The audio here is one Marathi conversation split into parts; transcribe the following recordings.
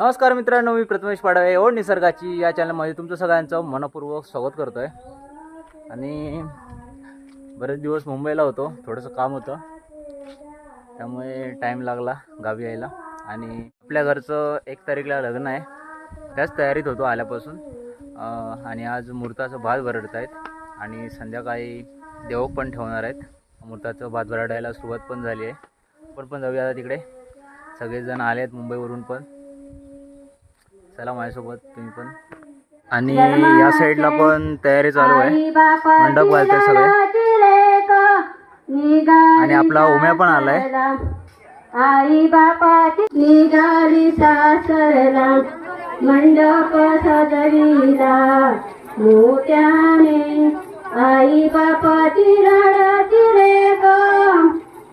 नमस्कार मित्रांनो मी प्रथमेश पाडवे ओढ निसर्गाची या चॅनलमध्ये तुमचं सगळ्यांचं मनपूर्वक स्वागत करतो आहे आणि बरेच दिवस मुंबईला होतो थोडंसं काम होतं. त्यामुळे टाईम लागला गावी यायला. आणि आपल्या घरचं एक तारीखला लग्न आहे. त्याच तयारीत होतो आल्यापासून. आणि आज मुहूर्ताचं भात भरडत आहेत आणि संध्याकाळी देवक पण ठेवणार आहेत. मुहूर्ताचं भात भरडायला सुरुवात पण झाली आहे. आपण पण जाऊया तिकडे. सगळेजण आले आहेत मुंबईवरून पण. चला माझ्यासोबत तुम्ही पण. आणि या साईडला पण तयारी चालू आहे. मंडप घालते सगळे. आणि आपला उम्या पण आलाय. आई बापाची निघाली सासरला. मंडप सजविला. मोत्याने आई बापाची रडती रे ग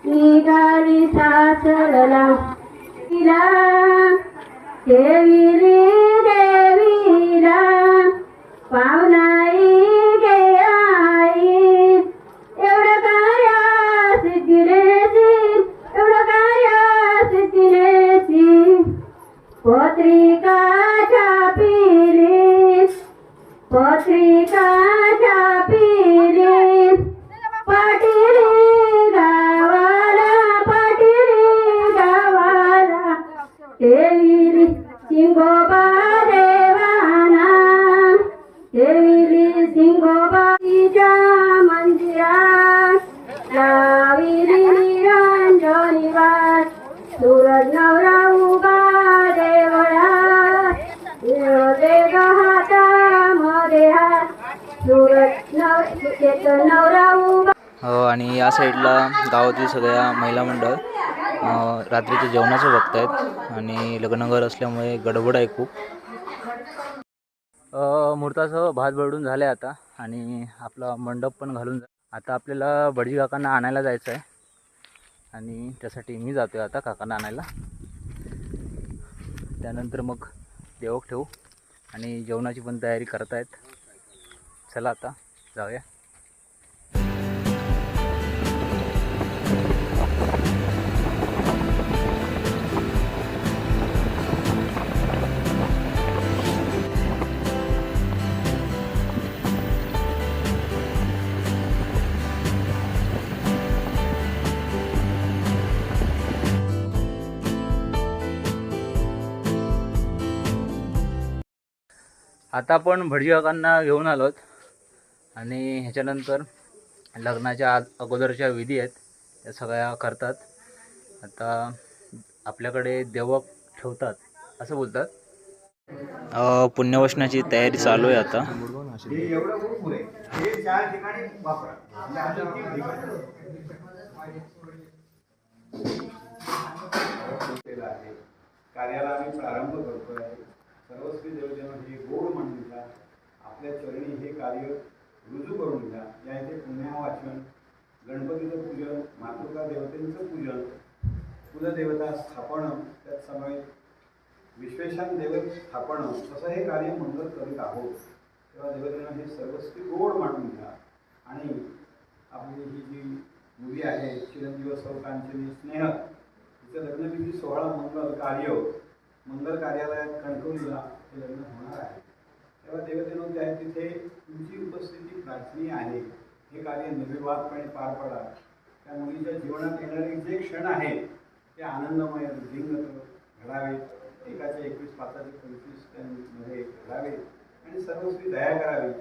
निघाली सासरला. तिला देवीरी देवीला पावनाई गे सिंगोबा देवाना देवीली सिंगोबाईच्या मंदिरात लाविली निरंजनी वाट। सूरज नवरा उभा देवळात देव हातामध्ये हात सूरज नव नवरा उभा हो आणि या साईडला गावातील सगळ्या महिला मंडळ रात्रीच्या जेवणाचं बघतायत आणि लग्नघर असल्यामुळे गडबड आहे खूप. मुहूर्ताचं भात बळून झालं आहे आता आणि आपला मंडप पण घालून आता आपल्याला बडजी काकांना आणायला जायचं आहे. आणि त्यासाठी मी जातो आहे आता काकांना आणायला. त्यानंतर मग देवक ठेवू आणि जेवणाची पण तयारी करतायत. चला आता जाऊया. आता आपण भटजी काकांना घेऊन आलोत. आणि ह्याच्यानंतर लग्नाच्या आज अगोदरच्या विधी आहेत त्या सगळ्या करतात. आता आपल्याकडे देवक ठेवतात असं बोलतात. पुण्यवसनाची तयारी चालू आहे आता. हे एवढं भरपूर आहे हे चार ठिकाणी वापरा. म्हणजे अजून तीन ठिकाणी केलं आहे. कार्याला आम्ही प्रारंभ करतोय सर्वस्वी देवजन हे गोड म्हणून घ्या आपल्या चरणी हे कार्य रुजू करून घ्या या इथे पुण्यावाचन गणपतीचं पूजन मातृका देवतेचं पूजन कुलदेवता स्थापन त्यात समावेश विश्वेशान देव स्थापन असं हे कार्य मंगल करीत आहोत. तेव्हा देवतेनं हे सर्वस्वी गोड मांडून घ्या आणि आपली ही जी मुली आहे चिरंजीव सौकांचनी स्नेह तिचं लग्नविधी सोहळा मंगल कार्य मंगल कार्यालयात कणकवलीला हे लग्न होणार आहे. तेव्हा देवतेनं जे आहे तिथे तुमची उपस्थिती प्रार्थनीय आहे. हे कार्य निर्विवादपणे पार पडा. त्या मुलीच्या जीवनात येणारे जे क्षण आहे ते आनंदमय वृद्धिंगत घडावेत. एकाचे एकवीस पाचाचे पंचवीसमध्ये घडावेत. आणि सर्वस्वी दया करावी.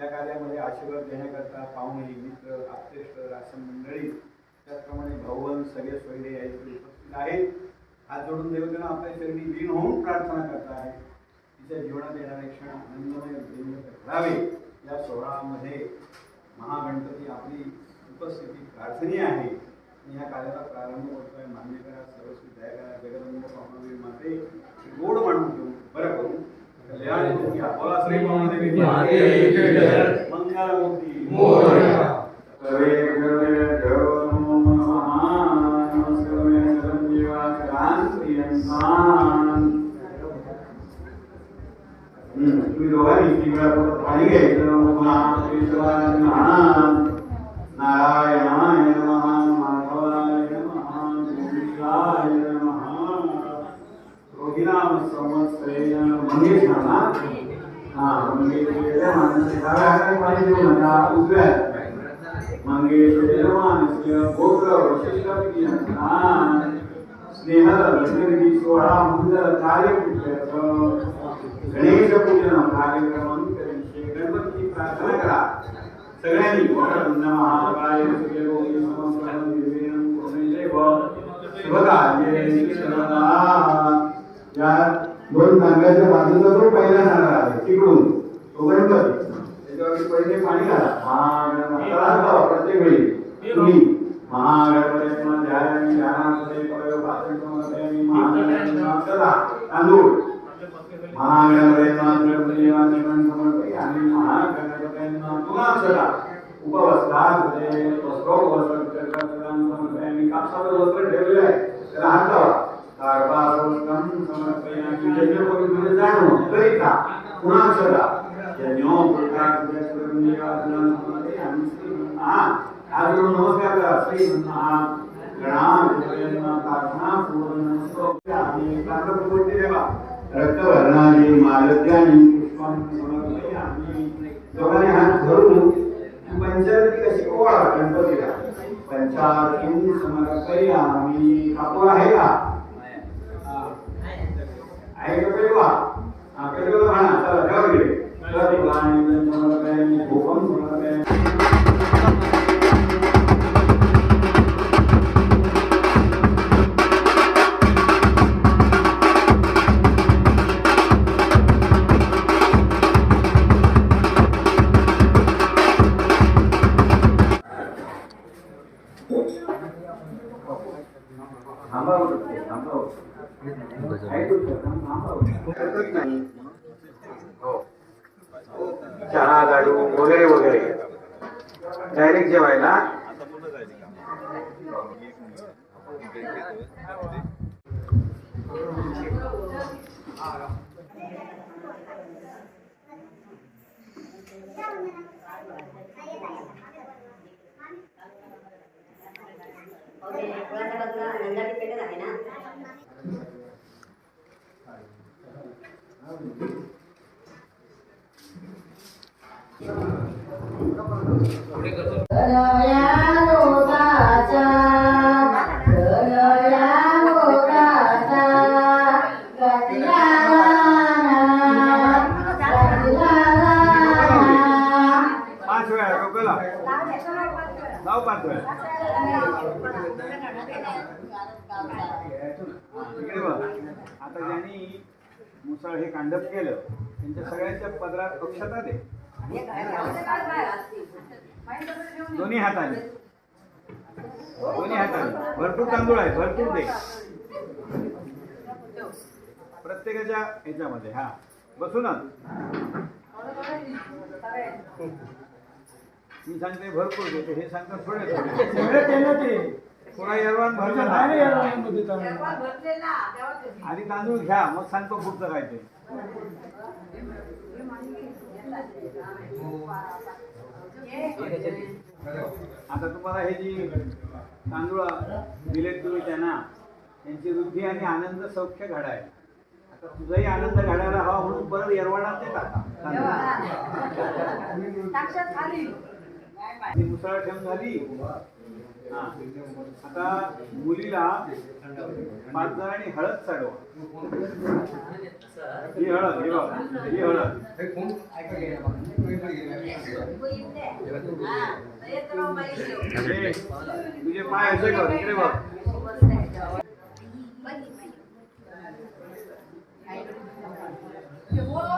या कार्यामध्ये आशीर्वाद देण्याकरता पाहुणे मित्र आप्तेष्ट रासन मंडळी त्याचप्रमाणे भाऊवन सगळे सोयरे यायचे उपस्थित आहेत. हात जोडून देवतेनं आपल्या चरणी लीन होऊन प्रार्थना करता आहे. तिच्या जीवनात येणारे क्षण आनंदमय घडावे या सोहळ्यामध्ये महागणपती आपली उपस्थिती प्रार्थनीय आहे. आणि या कार्याला प्रारंभ करतोय मान्य करा सर्वस्वी दया करा. जगदंब पाहुणदेवी माते गोड मांडून घेऊन बरं करू कल्याण बोला श्री पाहुणदेवी. मंगलमूर्ती. तुम्ही दोघांनी तीन वेळा पाणी घ्यायचं पुन्हा ईश्वराय नारायण नारायणाय नमः माधवाय नमः गोविंदाय संवत्सरेण मंगेश नामा हा मंगेश पाणी देऊ नका उजव्या मंगेश गोत्र वशिष्ठ लक्ष्मी सोळा मंगल कार्यपूर्त्यर्थ गणेश पूजन कार्यक्रम करिष्ये गणपतीची प्रार्थना करा. सगळ्यांनी महाकाय सूर्यकोटि समप्रभं निर्विघ्नं कुर्मैदेव शुभकार्ये या दोन पहिला सांगा आहे तिकडून तो गणपती. त्याच्यावरती पहिले पाणी घाला. महागणपती. प्रत्येक वेळी तुम्ही महागणपती ध्यायामी ध्यानामध्ये प्रयोग भाषण महागणपती तांदूळ. उपवस्त्रात म्हणजे वस्त्रोपवस्त्र वस्त्र ठेवलेलं आहे त्याला हात लावा कार्पासोत्तम समर्पयामी यज्ञोपवित म्हणजे जाणून करिता पुन्हा अक्षरा यज्ञो पुरुषात देवासनां समर्पयामी श्री म्हणा आजून नमस्कार करा श्री म्हणा गणाम देवांना प्रार्थना पूर्ण नमस्कार आम्ही प्रार्थना पूर्ण देवा रक्तवर्णाने मालद्याने पुष्पं समर्पयामी दोघांनी हात धरून पंचारती कशी ओवाळा गणपतीला. पंचारती समर्पय आम्ही. कापूर आहे का? आहे का पेटवा हा पेटवा म्हणा चला ठेवा इकडे प्रतिभाने समर्पयामी समर्पय समर्पयामी थांबा चहा लाडू वगैरे वगैरे. डायरेक्ट जेवायला कनया मोदाचा कनया मोदाचा गतिला गतिला पाच वेळा डोक्याला लाव पाच वेळा इकडे बघ आता ज्यांनी मुसळ हे कांडप केलं त्यांच्या सगळ्यांच्या पदरात अक्षता दे दोन्ही हाताने. दोन्ही हाताने. भरपूर तांदूळ आहे भरपूर दे. प्रत्येकाच्या ह्याच्यामध्ये हा. बसू ना. मी सांगते भरपूर देते हे सांगतात थोडे थोडे. थोडा यरवान भरला आधी तांदूळ घ्या मग सांगतो पुढचं काय ते. आता तुम्हाला हे जी तांदूळ दिलेत तुम्ही त्यांना त्यांची वृद्धी आणि आनंद सौख्य घडाय आता तुझाही आनंद घडायला हवा म्हणून परत यरवाडात ते टाका तांदूळ. ती मुसळ ठेवून झाली. आता मुलीला पाच आणि हळद चढवा. ही हळद हे बघ ही हळद. तुझे पाय असे कर इकडे बघ. Oh!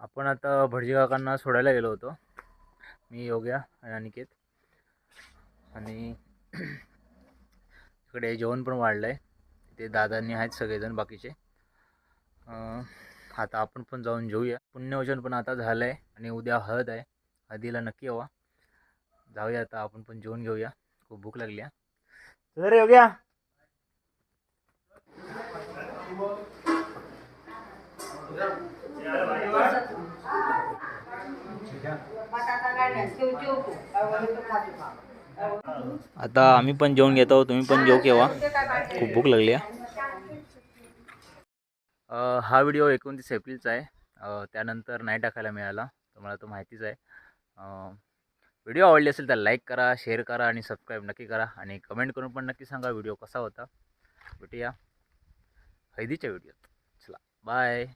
आपण आता भटजी काकांना सोडायला गेलो होतो. मी योग्या आणि अनिकेत. आणि इकडे जेवण पण वाढलं आहे ते दादांनी आहेत सगळेजण बाकीचे. आता आपण पण जाऊन जेऊया. पुण्यवचन पण आता झालं आहे आणि उद्या हळद आहे. हळदीला नक्की यावा. जाऊया आता आपण पण जेवून घेऊया. खूप भूक लागली तर योग्या. आता आम्ही पण जेवण घेतो तुम्ही पण जेव केव्हा. खूप भूक लागली आहे हा व्हिडिओ एकोणतीस एप्रिलचा आहे. त्यानंतर नाही टाकायला मिळाला तुम्हाला तो माहितीच आहे. व्हिडिओ आवडली असेल तर लाईक करा शेअर करा आणि सबस्क्राईब नक्की करा आणि कमेंट करून पण नक्की सांगा व्हिडिओ कसा होता. भेटूया हळदीच्या व्हिडिओत. चला बाय.